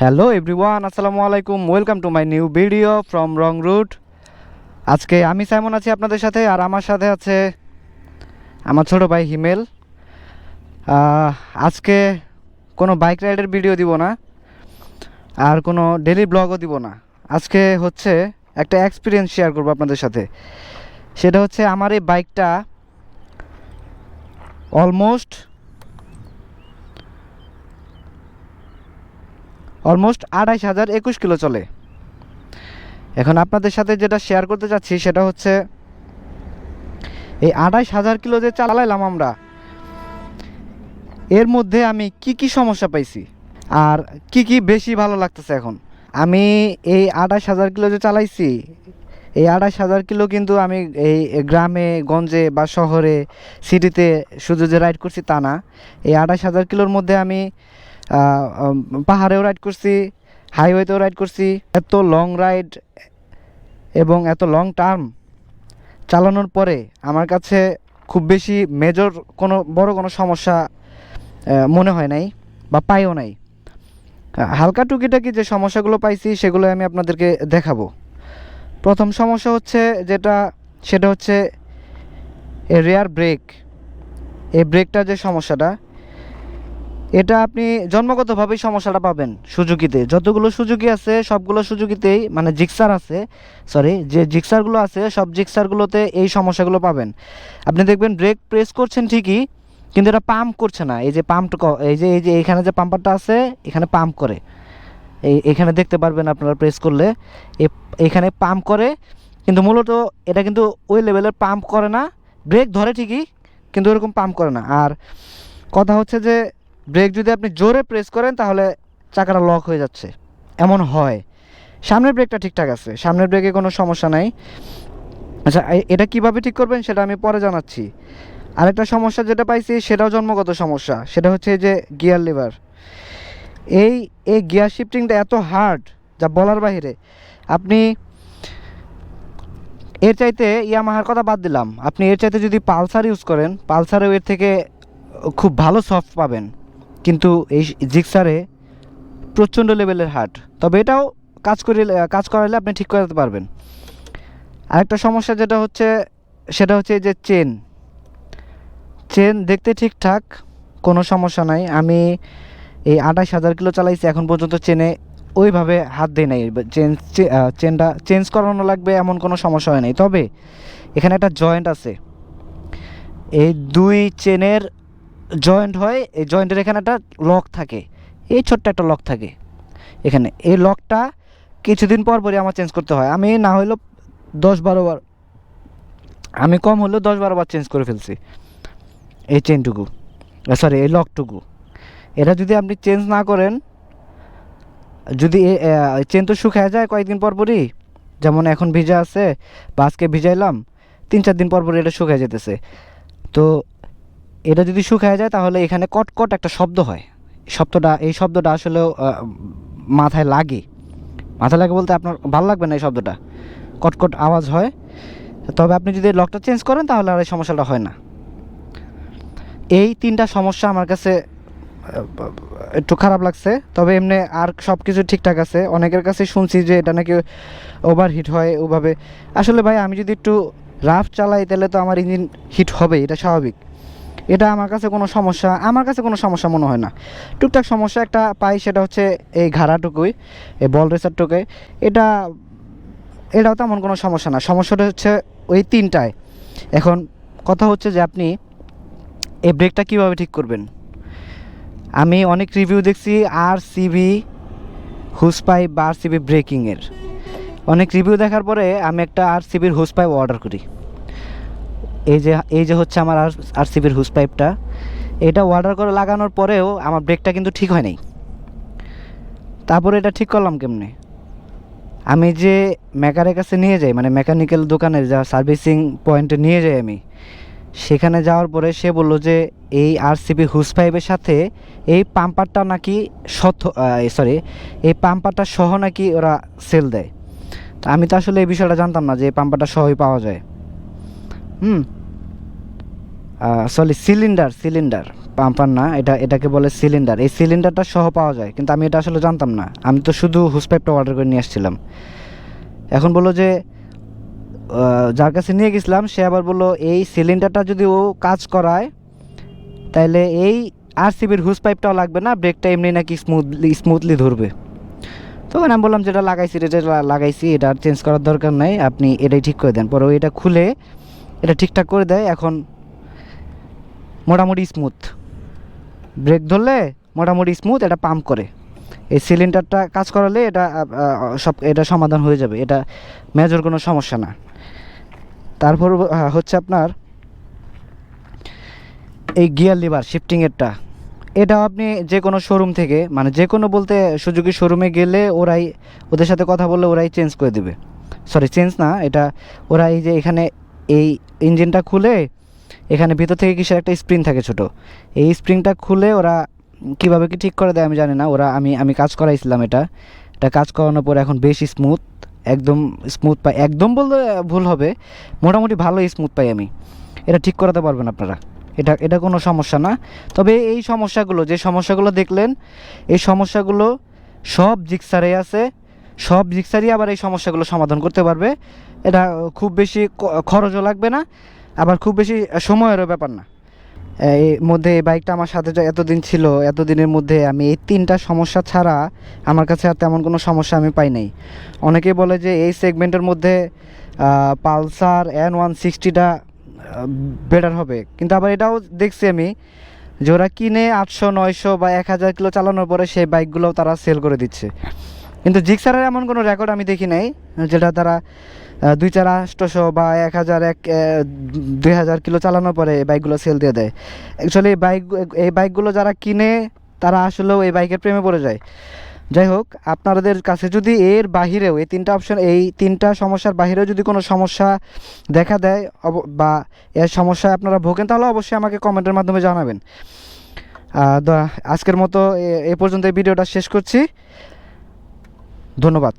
Hello everyone আসসালামু আলাইকুম welcome to my new video from wrong route আজকে আমি সাইমন আছি আপনাদের সাথে আর আমার সাথে আছে আমার ছোট ভাই হিমেল। আজকে কোনো বাইক রাইডের ভিডিও দিব না, আর কোনো ডেলি ব্লগও দিব না। আজকে হচ্ছে একটা এক্সপিরিয়েন্স শেয়ার করব আপনাদের সাথে। সেটা হচ্ছে আমার এই বাইকটা অলমোস্ট অলমোস্ট আড়াইশ হাজার একুশ কিলো চলে। এখন আপনাদের সাথে যেটা শেয়ার করতে চাচ্ছি সেটা হচ্ছে, এই আড়াইশ হাজার কিলো যে চালাইলাম আমরা, এর মধ্যে আমি কি কি সমস্যা পাইছি আর কি কি বেশি ভালো লাগতেছে এখন? আমি এই আড়াইশ হাজার কিলো যে চালাইছি, এই আড়াইশ হাজার কিলো কিন্তু আমি এই গ্রামে, গঞ্জে বা শহরে সিটিতে শুধু যে রাইড করছি তা না, এই আড়াইশ হাজার কিলোর মধ্যে আমি পাহাড়েও রাইড করছি হাইওয়েতেও রাইড করছি। এত লং রাইড এবং এত লং টার্ম চালানোর পরে আমার কাছে খুব বেশি মেজর কোনো, বড় কোনো সমস্যা মনে হয় নাই বা পাইও নাই। হালকা টুকিটাকি যে সমস্যাগুলো পাইছি সেগুলো আমি আপনাদেরকে দেখাবো। প্রথম সমস্যা হচ্ছে যেটা, সেটা হচ্ছে, এ রেয়ার ব্রেক এই ব্রেকটার যে সমস্যাটা এটা আপনি জন্মগতভাবেই সমস্যাটা পাবেন সুজুকিতে। যতগুলো সুজুকি আছে, সবগুলো সুজুকিতেই মানে জিক্সার আছে সরি যে জিক্সারগুলো আছে, সব জিক্সারগুলোতে এই সমস্যাগুলো পাবেন। আপনি দেখবেন ব্রেক প্রেস করছেন ঠিকই, কিন্তু এটা পাম্প করছে না। এই যে পাম্প এই যে এই যে, এখানে যে পাম্পারটা আছে, এখানে পাম্প করে। এই, এখানে দেখতে পারবেন আপনারা প্রেস করলে। এখানে পাম্প করে, কিন্তু মূলত এটা কিন্তু ওই লেভেলের পাম্প করে না। ব্রেক ধরে ঠিকই, কিন্তু ওরকম পাম্প করে না। আর কথা হচ্ছে যে ব্রেক যদি আপনি জোরে প্রেস করেন, তাহলে চাকাটা লক হয়ে যাচ্ছে। এমন হয়। সামনের ব্রেকটা ঠিকঠাক আছে। সামনের ব্রেকে কোনো সমস্যা নাই। আচ্ছা এটা কীভাবে ঠিক করবেন সেটা আমি পরে জানাচ্ছি। আরেকটা সমস্যা যেটা পাইছি, সেটাও জন্মগত সমস্যা। সেটা হচ্ছে যে গিয়ার লিভার এই এই গিয়ার শিফটিংটা এত হার্ড যা বলার বাইরে আপনি এর চাইতে ইয়ামাহার কথা বাদ দিলাম। আপনি এর চাইতে যদি পালসার ইউজ করেন, পালসারেও এর থেকে খুব ভালো সফট পাবেন। কিন্তু এই জিক্সারে প্রচণ্ড লেভেলের হার্ড তবে এটাও কাজ করে, কাজ করালে আপনি ঠিক করাতে পারবেন। আরেকটা সমস্যা যেটা হচ্ছে, সেটা হচ্ছে এই যে চেন। চেন দেখতে ঠিকঠাক, কোনো সমস্যা নাই। আমি এই আঠাশ হাজার কিলো চালাইছি, এখন পর্যন্ত চেনে ওইভাবে হাত দেয় নাই। চেন চেনটা চেঞ্জ করানো লাগবে, এমন কোনো সমস্যা হয় নাই। তবে এখানে একটা জয়েন্ট আছে। এই দুই চেনের জয়েন্ট হয়, এই জয়েন্টের এখানে একটা লক থাকে। এই ছোট্ট একটা লক থাকে। এখানে এই লকটা কিছুদিন পর পরই আমার চেঞ্জ করতে হয়। আমি না হইলেও দশ বারো বার আমি কম হলেও দশ বারো বার চেঞ্জ করে ফেলছি। এই চেনটুকু সরি এই লকটুকু এটা যদি আপনি চেঞ্জ না করেন, যদি চেন তো শুকায় যায় কয়েকদিন পর পরই, যেমন এখন ভিজা আছে বা আজকে ভিজাইলাম তিন চার দিন পর পর এটা শুকায় যেতেছে। তো এটা যদি শুকায় যায়, তাহলে এখানে কটকট একটা শব্দ হয়। শব্দটা, এই শব্দটা আসলে মাথায় লাগে। মাথায় লাগে বলতে আপনার ভালো লাগবে না এই শব্দটা। কটকট আওয়াজ হয়। তবে আপনি যদি লকটা চেঞ্জ করেন, তাহলে আর এই সমস্যাটা হয় না। এই তিনটা সমস্যা আমার কাছে একটু খারাপ লাগছে। তবে এমনি আর সব কিছু ঠিকঠাক আছে। অনেকের কাছে শুনছি যে এটা নাকি ওভারহিট হয় ওভাবে। আসলে ভাই, আমি যদি একটু রাফ চালাই, তাহলে তো আমার ইঞ্জিন হিট হবে এটা স্বাভাবিক। এটা আমার কাছে কোনো সমস্যা, আমার কাছে কোনো সমস্যা মনে হয় না। টুকটাক সমস্যা একটা পাই সেটা হচ্ছে এই ঘাড়াটুকুই, এই বল রেসারটুকুই। এটা, এটাও তেমন কোনো সমস্যা না। সমস্যাটা হচ্ছে ওই তিনটায় এখন কথা হচ্ছে যে আপনি এই ব্রেকটা কীভাবে ঠিক করবেন? আমি অনেক রিভিউ দেখছি আর সিবি হুস পাইপ বা আর সিবি ব্রেকিংয়ের। অনেক রিভিউ দেখার পরে আমি একটা আর সিবির হুস পাইপ অর্ডার করি। এই যে এই যে হচ্ছে আমার আর সিবির হুস পাইপটা এটা অর্ডার করে লাগানোর পরেও আমার ব্রেকটা কিন্তু ঠিক হয় নাই। তারপরে এটা ঠিক করলাম কেমনে? আমি যে মেকারের কাছে নিয়ে যাই মানে মেকানিক্যাল দোকানে যা সার্ভিসিং পয়েন্টে নিয়ে যাই আমি, সেখানে যাওয়ার পরে সে বলল যে, এই আরসিবি হুস পাইপের সাথে এই পাম্পারটা নাকি সথ সরি এই পাম্পারটা সহ নাকি ওরা সেল দেয়? তো আমি তো আসলে এই বিষয়টা জানতাম না যে এই পাম্পারটা সহই পাওয়া যায়। হুম। সরি সিলিন্ডার সিলিন্ডার পাম্পার না, এটা, এটাকে বলে সিলিন্ডার এই সিলিন্ডারটা সহ পাওয়া যায়, কিন্তু আমি এটা আসলে জানতাম না। আমি তো শুধু হুস পাইপটা অর্ডার করে নিয়ে আসছিলাম। এখন বলল যে যার কাছে নিয়ে গেছিলাম, সে আবার বলল, এই সিলিন্ডারটা যদি ও কাজ করায় তাহলে এই আর আরসিবির হুস পাইপটাও লাগবে না, ব্রেকটা এমনি নাকি স্মুথলি স্মুথলি ধরবে। তখন আমি বললাম, যেটা লাগাইছি এটা লাগাইছি, এটা আর চেঞ্জ করার দরকার নাই, আপনি এটাই ঠিক করে দেন। পরে এটা খুলে এটা ঠিকঠাক করে দেয়, এখন মোটামুটি স্মুথ ব্রেক ধরলে মোটামুটি স্মুথ এটা পাম্প করে। এই সিলিন্ডারটা কাজ করালে এটা সব, এটা সমাধান হয়ে যাবে, এটা মেজর কোনো সমস্যা না। তারপর হচ্ছে আপনার এই গিয়ার লিভার শিফটিংয়েরটা এটাও আপনি যে কোনো শোরুম থেকে মানে যে কোনো বলতে সুজুকি শোরুমে গেলে ওরাই, ওদের সাথে কথা বললে ওরাই চেঞ্জ করে দেবে। সরি চেঞ্জ না, এটা ওরা এই যে এখানে এই ইঞ্জিনটা খুলে এখানে ভিতর থেকে কিসের একটা স্প্রিং থাকে ছোট। এই স্প্রিংটা খুলে ওরা কীভাবে কি ঠিক করে দেয় আমি জানি না। ওরা আমি আমি কাজ করাইছিলাম এটা। এটা কাজ করানোর পর এখন বেশ স্মুথ একদম স্মুথ পাই। একদম বলতে ভুল হবে, মোটামুটি ভালো স্মুথ পাই আমি। এটা ঠিক করাতে পারবেন আপনারা। এটা এটা কোনো সমস্যা না। তবে এই সমস্যাগুলো, যে সমস্যাগুলো দেখলেন, এই সমস্যাগুলো সব জিক্সারে আছে। সব জিক্সারই আবার এই সমস্যাগুলো সমাধান করতে পারবে। এটা খুব বেশি খরচও লাগবে না, আবার খুব বেশি সময়েরও ব্যাপার না। এর মধ্যে এই বাইকটা আমার সাথে এতদিন ছিল, এতদিনের মধ্যে আমি এই তিনটা সমস্যা ছাড়া আমার কাছে আর তেমন কোনো সমস্যা আমি পাই নাই। অনেকে বলে যে এই সেগমেন্টের মধ্যে পালসার এন ওয়ান সিক্সটিটা বেটার হবে। কিন্তু আবার এটাও দেখছি আমি যে ওরা কিনে আটশো, নয়শো বা এক হাজার কিলো চালানোর পরে সেই বাইকগুলোও তারা সেল করে দিচ্ছে। কিন্তু জিক্সারের এমন কোনো রেকর্ড আমি দেখি নাই, যেটা তারা দুই চার আটশোশো বা এক হাজার এক দুই হাজার কিলো চালানোর পরে এই বাইকগুলো সেল দিয়ে দেয়। অ্যাকচুয়ালি এই বাইক এই বাইকগুলো যারা কিনে, তারা আসলেও এই বাইকের প্রেমে পড়ে যায়। যাই হোক, আপনাদের কাছে যদি এর বাহিরেও, এই তিনটা অপশন এই তিনটা সমস্যার বাহিরেও যদি কোনো সমস্যা দেখা দেয় বা এর সমস্যায় আপনারা ভোগেন, তাহলে অবশ্যই আমাকে কমেন্টের মাধ্যমে জানাবেন। আজকের মতো এ পর্যন্ত এই ভিডিওটা শেষ করছি। ধন্যবাদ।